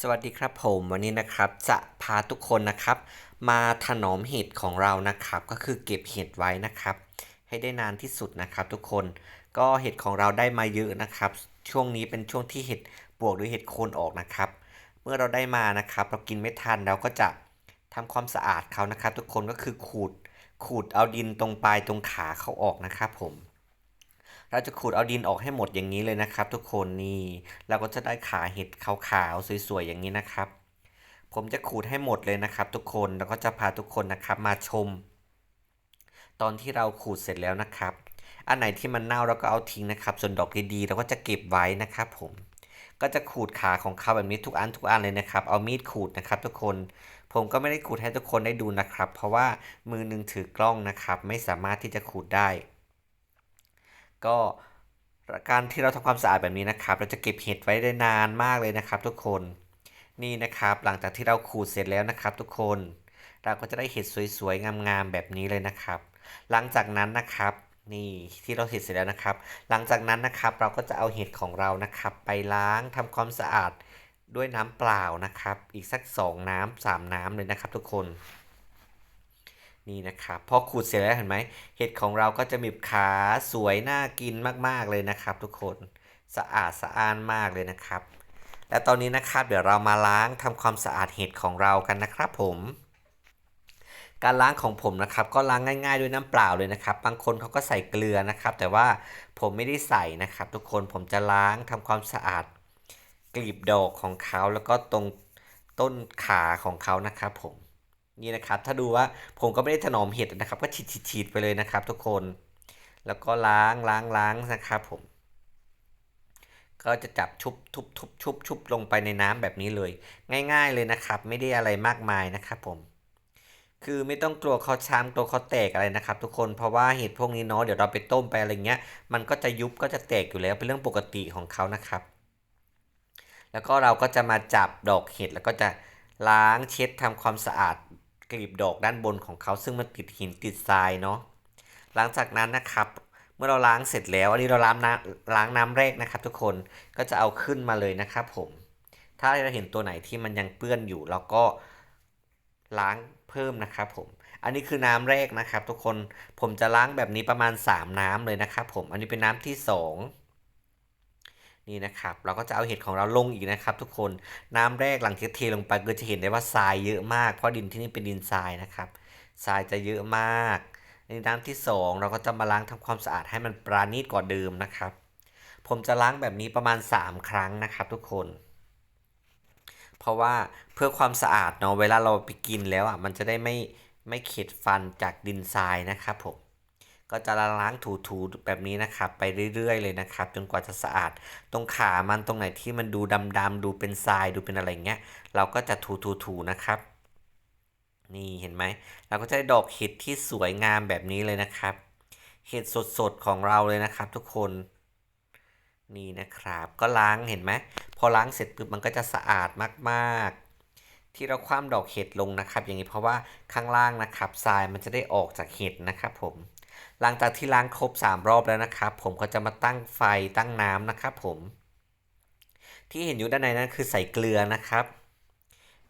สวัสดีครับผมวันนี้นะครับจะพาทุกคนนะครับ มาถนอมเห็ดของเรานะครับ ก็คือเก็บเห็ดไว้นะครับ ให้ได้นานที่สุดนะครับ ทุกคนก็เห็ดของเราได้มาเยอะนะครับ ช่วงนี้เป็นช่วงที่เห็ดปวกหรือเห็ดโคนออกนะครับ เมื่อเราได้มานะครับ เรากินไม่ทันเราก็จะทำความสะอาดเขานะครับ ทุกคนก็คือขูดขูดเอาดินตรงปลายตรงขาเขาออกนะครับผม เราจะขูดเอาดินออกให้หมดอย่างนี้เลยนะครับ ทุกคนนี่เราก็จะได้ขาเห็ดขาวๆสวยๆอย่างนี้นะครับ ผมจะขูดให้หมดเลยนะครับ ทุกคนแล้วก็จะพาทุกคนนะครับมาชม ตอนที่เราขูดเสร็จแล้วนะครับ อันไหนที่มันเน่าเราก็เอาทิ้งนะครับ ส่วนดอกดีๆเราก็จะเก็บไว้นะครับ ผมก็จะขูดขาของเขาแบบนี้ทุกอันทุกอันเลยนะครับ เอามีดขูดนะครับ ทุกคน ผมก็ไม่ได้ขูดให้ทุกคนได้ดูนะครับ เพราะว่ามือหนึงถือกล้องนะครับ ไม่สามารถที่จะขูดได้ ก็การที่เราทำความสะอาดแบบนี้นะครับ เราจะเก็บเห็ดไว้ได้นานมากเลยนะครับ ทุกคนนี่นะครับ หลังจากที่เราขูดเสร็จแล้วนะครับ ทุกคน เราก็จะได้เห็ดสวยๆงามๆแบบนี้เลยนะครับ หลังจากนั้นนะครับนี่ที่เราเห็ดเสร็จแล้วนะครับ หลังจากนั้นนะครับเราก็จะเอาเห็ดของเรานะครับ ไปล้างทำความสะอาดด้วยน้ำเปล่านะครับ อีกสัก 2 น้ำ3น้ำเลยนะครับ ทุกคน นี่นะครับพอขูดเสร็จแล้วเห็นไหมเห็ดของเราก็จะมีขาสวยน่ากินมากๆเลยนะครับ ทุกคนสะอาดสะอ้านมากเลยนะครับ และตอนนี้นะครับเดี๋ยวเรามาล้างทำความสะอาดเห็ดของเรากันนะครับผม การล้างของผมนะครับ ก็ล้างง่าย ๆ ด้วยน้ำเปล่าเลยนะครับ บางคนเขาก็ใส่เกลือนะครับ แต่ว่าผมไม่ได้ใส่นะครับ ทุกคนผมจะล้างทำความสะอาดกลีบดอกของเขาแล้วก็ตรงต้นขาของเขานะครับผม นี่นะครับ ถ้าดูว่าผมก็ไม่ได้ถนอมเห็ดนะครับ ก็ฉีดฉีดๆๆไปเลยนะครับ ทุกคน แล้วก็ล้างล้างล้างนะครับผม ก็จะจับชุบทุบทุบชุบชุบลงไปในน้ำแบบนี้เลย ง่าย ๆเลยนะครับ ไม่ได้อะไรมากมายนะครับผม คือไม่ต้องกลัวเขาช้ำตัวเขาแตกอะไรนะครับ ทุกคนเพราะว่าเห็ดพวกนี้เนาะเดี๋ยวเราไปต้มไปอะไรเงี้ย มันก็จะยุบก็จะแตกอยู่แล้วเป็นเรื่องปกติของเขานะครับแล้วก็เราก็จะมาจับดอกเห็ดแล้วก็จะล้างเช็ดทำความสะอาด กลีบดอกด้านบนของเขาซึ่งมันติดหินติดทรายเนาะหลังจากนั้นนะครับ เมื่อเราล้างเสร็จแล้วอันนี้เราล้างน้ำล้างน้ำแรกนะครับ ทุกคนก็จะเอาขึ้นมาเลยนะครับผม ถ้าเราเห็นตัวไหนที่มันยังเปื้อนอยู่เราก็ล้างเพิ่มนะครับผมอันนี้คือน้ำแรกนะครับ ทุกคนผมจะล้างแบบนี้ประมาณ 3 น้ำเลยนะครับผมอันนี้เป็นน้ำที่ 2 นี่นะครับเราก็จะเอาเห็ดของเราลงอีกนะครับ ทุกคนน้ำแรกหลังที่เทลงไปก็จะเห็นได้ว่าทรายเยอะมากเพราะดินที่นี่เป็นดินทรายนะครับทรายจะเยอะมากในน้ำที่ 2 เราก็จะมาล้างทำความสะอาดให้มันปราณีตกว่าเดิมนะครับ ผมจะล้างแบบนี้ประมาณ 3 ครั้งนะครับ ทุกคน เพราะว่าเพื่อความสะอาดเนาะเวลาเราไปกินแล้วอะมันจะได้ไม่ไม่เข็ดฟันจากดินทรายนะครับผม ก็จะล้างถูๆแบบนี้นะครับ ไปเรื่อยๆเลยนะครับ จนกว่าจะสะอาด ตรงขามันตรงไหนที่มันดูดำๆดูเป็นทรายดูเป็นอะไรเงี้ย เราก็จะถูๆๆนะครับ นี่เห็นไหมเราก็จะได้ดอกเห็ดที่สวยงามแบบนี้เลยนะครับ เห็ดสดๆของเราเลยนะครับ ทุกคนนี่นะครับก็ล้างเห็นไหมพอล้างเสร็จปุ๊บมันก็จะสะอาดมากๆ ที่เราคว่ำดอกเห็ดลงนะครับ อย่างนี้เพราะว่าข้างล่างนะครับทรายมันจะได้ออกจากเห็ดนะครับผม หลังจากที่ล้างครบ 3 รอบแล้วนะครับผมก็จะมาตั้งไฟตั้งน้ำนะครับผม ที่เห็นอยู่ด้านในนั้นคือใส่เกลือนะครับ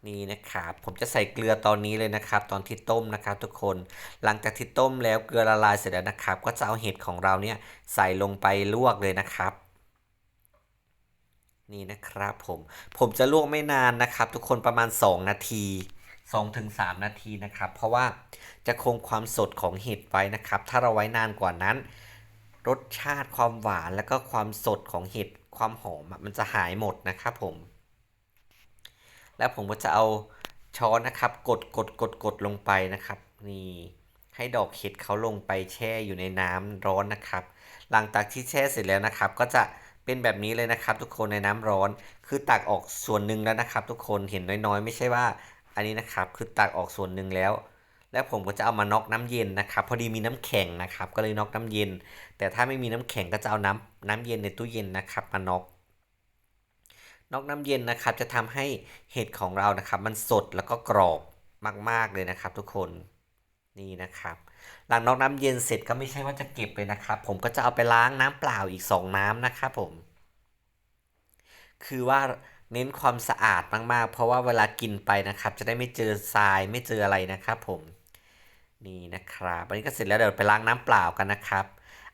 นี่นะครับผมจะใส่เกลือตอนนี้เลยนะครับ ตอนที่ต้มนะครับ ทุกคนหลังจากที่ต้มแล้วเกลือละลายเสร็จแล้วนะครับ ก็จะเอาเห็ดของเราเนี่ยใส่ลงไปลวกเลยนะครับ นี่นะครับผมผมจะลวกไม่นานนะครับ ทุกคนประมาณ 2 นาที 2ถึง3นาทีนะครับ เพราะว่าจะคงความสดของเห็ดไว้นะครับ ถ้าเราไว้นานกว่านั้น รสชาติความหวานแล้วก็ความสดของเห็ดความหอมมันจะหายหมดนะครับผม แล้วผมก็จะเอาช้อนนะครับ กดกดกดกดลงไปนะครับ นี่ให้ดอกเห็ดเขาลงไปแช่อยู่ในน้ำร้อนนะครับ หลังจากที่แช่เสร็จแล้วนะครับ ก็จะเป็นแบบนี้เลยนะครับ ทุกคนในน้ำร้อนคือตักออกส่วนหนึ่งแล้วนะครับ ทุกคนเห็นน้อยๆ ไม่ใช่ว่า อันนี้นะครับคือตักออกส่วนหนึ่งแล้ว แล้วผมก็จะเอามาน็อกน้ำเย็นนะครับพอดีมีน้ำแข็งนะครับ ก็เลยน็อกน้ำเย็น แต่ถ้าไม่มีน้ำแข็งก็จะเอาน้ำน้ำเย็นในตู้เย็นนะครับมาน็อกน็อกน้ำเย็นนะครับจะทำให้เห็ดของเรานะครับ มันสดแล้วก็กรอบมาก ๆเลยนะครับ ทุกคนนี่นะครับ หลังน็อกน้ำเย็นเสร็จก็ไม่ใช่ว่าจะเก็บเลยนะครับ ผมก็จะเอาไปล้างน้ำเปล่าอีก 2 น้ำนะครับผม คือว่า เน้นความสะอาดมากๆ เพราะว่าเวลากินไปนะครับ จะได้ไม่เจอทรายไม่เจออะไรนะครับ ผมนี่นะครับอันนี้ก็เสร็จแล้วเดี๋ยวไปล้างน้ำเปล่ากันนะครับ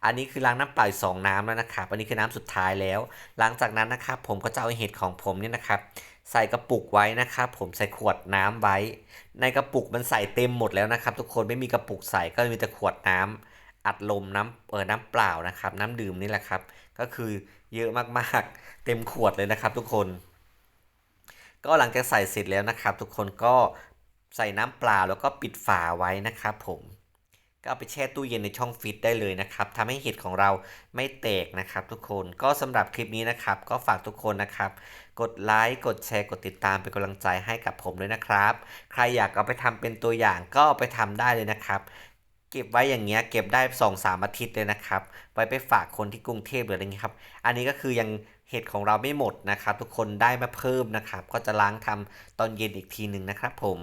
อันนี้คือล้างน้ำเปล่าอีกสองน้ำแล้วนะครับ อันนี้คือน้ำสุดท้ายแล้ว หลังจากนั้นนะครับ ผมก็จะเอาเห็ดของผมเนี่ยนะครับ ใส่กระปุกไว้นะครับ ผมใส่ขวดน้ำไว้ ในกระปุกมันใส่เต็มหมดแล้วนะครับ ทุกคนไม่มีกระปุกใส่ก็มีแต่ขวดน้ำอัดลมน้ำเออน้ำเปล่านะครับ น้ำดื่มนี่แหละครับ ก็คือเยอะมากๆ เต็มขวดเลยนะครับทุกคน ก็หลังจากใส่เสร็จแล้วนะครับ ทุกคนก็ใส่น้ำเปล่าแล้วก็ปิดฝาไว้นะครับผมก็เอาไปแช่ตู้เย็นในช่องฟิตได้เลยนะครับทำให้เห็ดของเราไม่แตกนะครับ ทุกคนก็สำหรับคลิปนี้นะครับ ก็ฝากทุกคนนะครับ กดไลค์กดแชร์กดติดตามเป็นกำลังใจให้กับผมด้วยนะครับ ใครอยากเอาไปทำเป็นตัวอย่างก็เอาไปทำได้เลยนะครับ เก็บไว้อย่างเงี้ยเก็บได้2อสามอาทิตย์เลยนะครับ ไว้ไปฝากคนที่กรุงเทพหรืออะไรเงี้ยครับ อันนี้ก็คือยังเห็ดของเราไม่หมดนะครับ ทุกคนได้มาเพิ่มนะครับ ก็จะล้างทำตอนเย็นอีกทีหนึ่งนะครับผม